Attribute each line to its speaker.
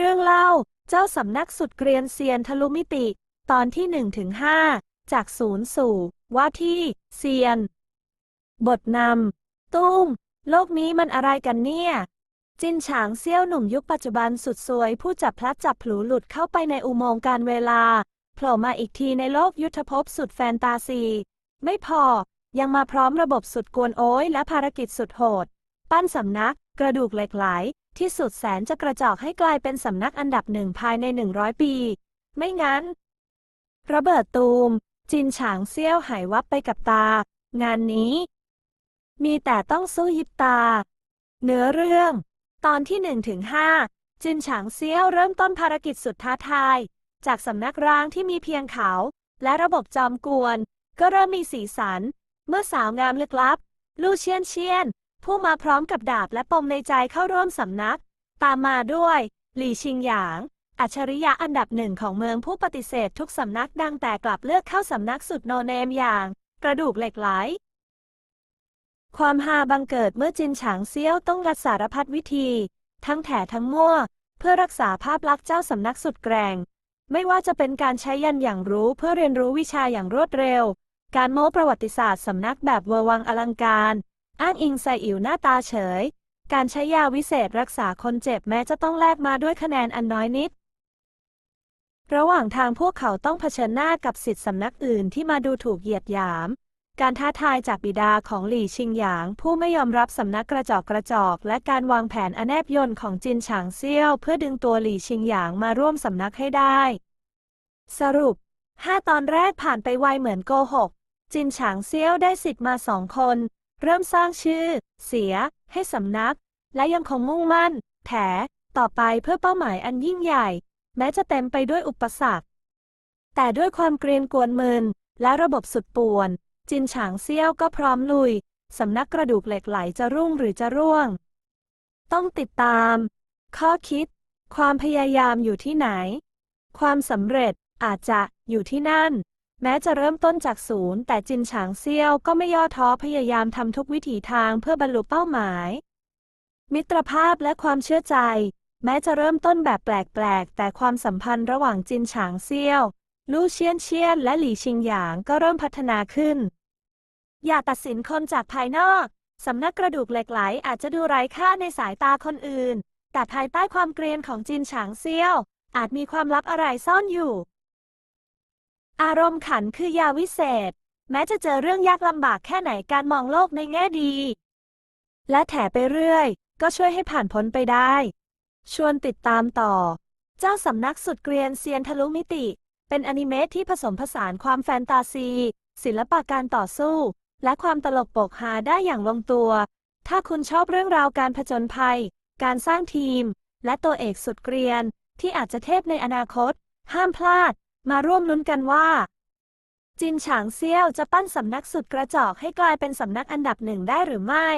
Speaker 1: เรื่องเล่า เจ้าสำนักสุดเกรียนเซียนทะลุมิติ ตอนที่1ถึง5จากศูนย์สู่ ว่าที่ เซียน บทนำตุ้ม โลกนี้มันอะไรกันเนี่ย จินฉางเซี่ยวหนุ่มยุคปัจจุบันสุดสวย ผู้จับพลัดจับผลูหลุดเข้าไปในอุโมงค์การเวลาโผล่มาอีกทีในโลกยุทธภพสุดแฟนตาซี ไม่พอ ยังมาพร้อมระบบสุดกวนโอ้ยและภารกิจสุดโหด ปั้นสำนัก กระดูกเหล็กไหล ที่สุดแสนจะกระจอกให้กลายเป็นสำนักอันดับหนึ่งภายใน 100 ปี ไม่งั้น ระเบิดตูม จินฉางเซี่ยวหายวับไปกับตา งานนี้ มีแต่ต้องสู้ยิบตา เนื้อเรื่อง ตอนที่1ถึง5จินฉางเซี่ยวเริ่มต้นภารกิจสุดท้าทาย จากสำนักร้างที่มีเพียงเขา และระบบจอมกวน ก็เริ่มมีสีสัน เมื่อสาวงามลึกลับ ลู่เชียนเชียน ผู้มาพร้อมกับดาบและปมในใจเข้าร่วมสำนัก ตามมาด้วย หลี่ชิงหยาง อัจฉริยะอันดับหนึ่งของเมืองผู้ปฏิเสธทุกสำนักดังแต่กลับเลือกเข้าสำนักสุดโนเนมอย่าง กระดูกเหล็กไหล ความฮาบังเกิดเมื่อจินฉางเซี่ยวต้องงัดสารพัดวิธี ทั้งแถทั้งมั่ว เพื่อรักษาภาพลักษณ์เจ้าสำนักสุดแกร่งไม่ว่าจะเป็นการใช้ยันอย่างรู้เพื่อเรียนรู้วิชาอย่างรวดเร็ว การโม้ประวัติศาสตร์สำนักแบบเวอร์วังอลังการ อ้างอิงใส่อิ๋วหน้าตาเฉย การใช้ยาวิเศษรักษาคนเจ็บแม้จะต้องแลกมาด้วยคะแนนอันน้อยนิด ระหว่างทางพวกเขาต้องเผชิญหน้ากับสิทธิสำนักอื่นที่มาดูถูกเหยียดหยาม การท้าทายจากบิดาของหลี่ชิงหยาง ผู้ไม่ยอมรับสำนักกระจอกกระจอก และการวางแผนอแนบยนต์ของจินฉางเซี่ยว เพื่อดึงตัวหลี่ชิงหยางมาร่วมสำนักให้ได้ สรุปห้าตอนแรกผ่านไปไวเหมือนโกหกจินฉางเซี่ยวได้สิทธิ์มาสองคน เริ่มสร้างชื่อ เสีย ให้สำนัก และยังคงมุ่งมั่น แถ ต่อไปเพื่อเป้าหมายอันยิ่งใหญ่ แม้จะเต็มไปด้วยอุปสรรค แต่ด้วยความเกรียนกวนมืนและระบบสุดป่วน จินฉางเซี่ยวก็พร้อมลุย สำนักกระดูกเหล็กไหลจะรุ่งหรือจะร่วง ต้องติดตาม ข้อคิด ความพยายามอยู่ที่ไหน ความสำเร็จอาจจะอยู่ที่นั่น แม้จะเริ่มต้นจากศูนย์แต่จินฉางเซี่ยวก็ไม่ย่อท้อพยายามทำทุกวิถีทางเพื่อบรรลุเป้าหมาย มิตรภาพและความเชื่อใจ แม้จะเริ่มต้นแบบแปลกๆ แต่ความสัมพันธ์ระหว่างจินฉางเซี่ยว ลู่เชียนเชียนและหลี่ชิงหยางก็เริ่มพัฒนาขึ้น อย่าตัดสินคนจากภายนอก สำนักกระดูกเหล็กไหลอาจจะดูไร้ค่าในสายตาคนอื่น แต่ภายใต้ความเกรียนของจินฉางเซี่ยว อาจมีความลับอะไรซ่อนอยู่ อารมณ์ขันคือยาวิเศษ แม้จะเจอเรื่องยากลำบากแค่ไหนการมองโลกในแง่ดี และแถไปเรื่อย ก็ช่วยให้ผ่านพ้นไปได้ ชวนติดตามต่อ เจ้าสำนักสุดเกรียนเซียนทะลุมิติ เป็นอนิเมะที่ผสมผสานความแฟนตาซี ศิลปะการต่อสู้ และความตลกปกฮาได้อย่างลงตัว ถ้าคุณชอบเรื่องราวการผจญภัย การสร้างทีม และตัวเอกสุดเกรียน ที่อาจจะเทพในอนาคต ห้ามพลาด มาร่วมลุ้นกันว่า จินฉางเซี่ยวจะปั้นสำนักสุดกระจอกให้กลายเป็นสำนักอันดับหนึ่งได้หรือไม่